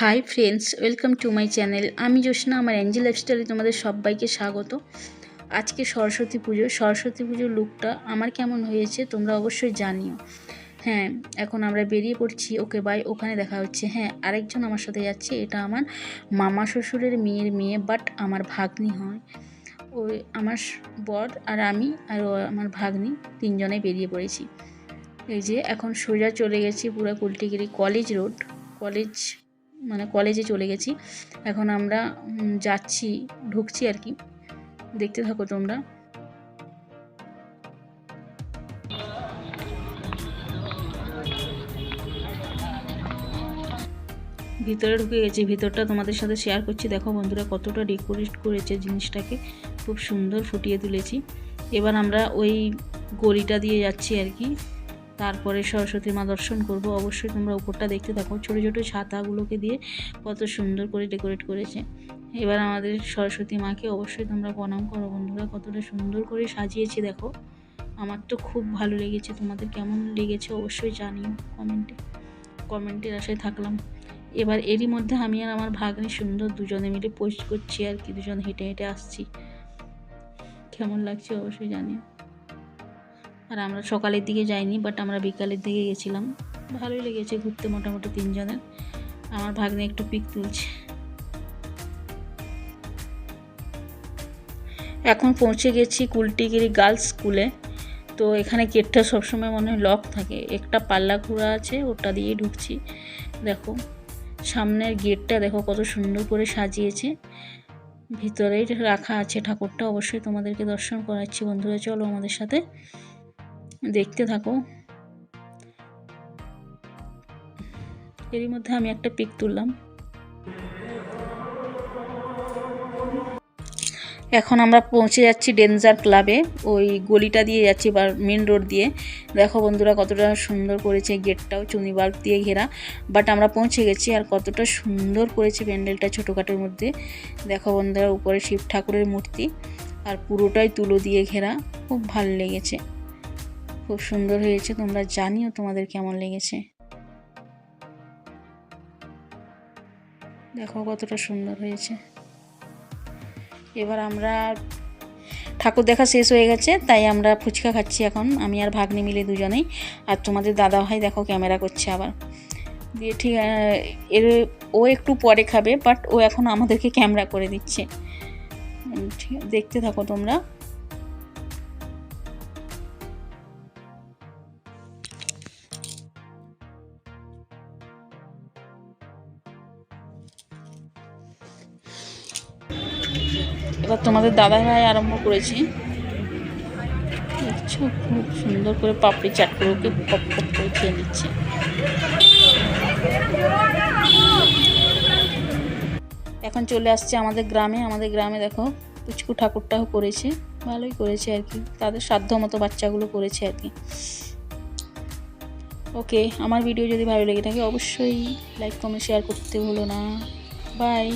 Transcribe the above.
Hi friends, welcome to my channel. আমি জোসনা আমার Angel লাইফস্টাইলে তোমাদের সবাইকে স্বাগত। আজকে সরস্বতী পুজো। সরস্বতী পুজোর লুকটা আমার কেমন হয়েছে তোমরা অবশ্যই জানিও। হ্যাঁ এখন আমরা বেরিয়ে পড়ছি। Okay, bye. ওখানে দেখা হচ্ছে। হ্যাঁ আরেকজন আমার সাথে যাচ্ছে। এটা আমার মামা শ্বশুরের মেয়ের মেয়ে, বাট আমার ভাগ্নি হয়। ওই আমার বর আর আমি আর ও আমার ভাগ্নি তিনজনে বেরিয়ে পড়েছি। এই যে, এখন সোজা চলে গেছি পুরো কুলটিগিরি কলেজ রোড। কলেজ মানে কলেজে চলে গেছি। এখন আমরা যাচ্ছি, ঢুকছি আর কি। দেখতে থাকো তোমরা। ভিতরে ঢুকে গেছি, ভিতরটা তোমাদের সাথে শেয়ার করছি। দেখো বন্ধুরা, কতটা ডেকোরেট করেছে জিনিসটাকে। খুব সুন্দর ফুটিয়ে তুলেছি। এবার আমরা ওই গলিটা দিয়ে যাচ্ছি আর কি। তারপরে সরস্বতী মা দর্শন করব। অবশ্যই তোমরা উপরটা দেখতে থাকো। ছোটো ছোটো ছাতাগুলোকে দিয়ে কত সুন্দর করে ডেকোরেট করেছে। এবার আমাদের সরস্বতী মাকে অবশ্যই তোমরা প্রণাম করো বন্ধুরা। কতটা সুন্দর করে সাজিয়েছে দেখো। আমার তো খুব ভালো লেগেছে। তোমাদের কেমন লেগেছে অবশ্যই জানিও কমেন্টে। কমেন্টের আশায় থাকলাম। এবার এরই মধ্যে আমি আর আমার ভাগ্নি সুন্দর দুজনে মিলে পোস্ট করছি আর কি। দুজন হেঁটে হেঁটে আসছি। কেমন লাগছে অবশ্যই জানিও। আর আমরা সকালের দিকে যাইনি বাট আমরা বিকালের দিকে গেছিলাম। ভালোই লেগেছে ঘুরতে মোটামুটি তিনজনের। আমার ভাগ্নে একটু পিক তুলছে। এখন পৌঁছে গেছি কুলটিগিরি গার্লস স্কুলে। তো এখানে গেটটা সবসময় মনে হয় লক থাকে। একটা পাল্লা ঘোড়া আছে, ওটা দিয়ে ঢুকছি। দেখো, সামনের গেটটা দেখো কত সুন্দর করে সাজিয়েছে। ভিতরে রাখা আছে ঠাকুরটা, অবশ্যই তোমাদেরকে দর্শন করাচ্ছি। বন্ধুরা, চলো আমাদের সাথে দেখতে থাকো। এরই মধ্যে আমি একটা পিক তুললাম। এখন আমরা পৌঁছে যাচ্ছি ডেঞ্জার ক্লাবে। ওই গলিটা দিয়ে যাচ্ছি বা মেন রোড দিয়ে। দেখো বন্ধুরা কতটা সুন্দর করেছে গেটটাও, চুনি বাল্ব দিয়ে ঘেরা। বাট আমরা পৌঁছে গেছি আর কতটা সুন্দর করেছে প্যান্ডেলটা ছোটোখাটোর মধ্যে। দেখো বন্ধুরা উপরে শিব ঠাকুরের মূর্তি আর পুরোটাই তুলো দিয়ে ঘেরা। খুব ভালো লেগেছে। খুব সুন্দর হয়েছে। তোমরা জানিও তোমাদের কেমন লেগেছে। দেখো কতটা সুন্দর হয়েছে। এবার আমরা ঠাকুর দেখা শেষ হয়ে গেছে, তাই আমরা ফুচকা খাচ্ছি এখন। আমি আর ভাগ্নি মিলে দুজনেই। আর তোমাদের দাদা ভাই দেখো ক্যামেরা করছে আবার। দিয়ে ঠিক এর, ও একটু পরে খাবে বাট ও এখন আমাদেরকে ক্যামেরা করে দিচ্ছে। ঠিক, দেখতে থাকো তোমরা। এবার তোমাদের দাদা ভাই আরম্ভ করেছি। খুব সুন্দর করে পাপড়ি চাট করে ওকে পপ পপ করে খেয়ে নিচ্ছে। এখন চলে আসছে আমাদের গ্রামে। আমাদের গ্রামে দেখো, পুচকু ঠাকুরটাও করেছে। ভালোই করেছে আর কি। তাদের সাধ্য মতো বাচ্চাগুলো করেছে আর কি। ওকে, আমার ভিডিও যদি ভালো লেগে থাকে অবশ্যই লাইক, কমেন্ট, শেয়ার করতে হলো না। বাই।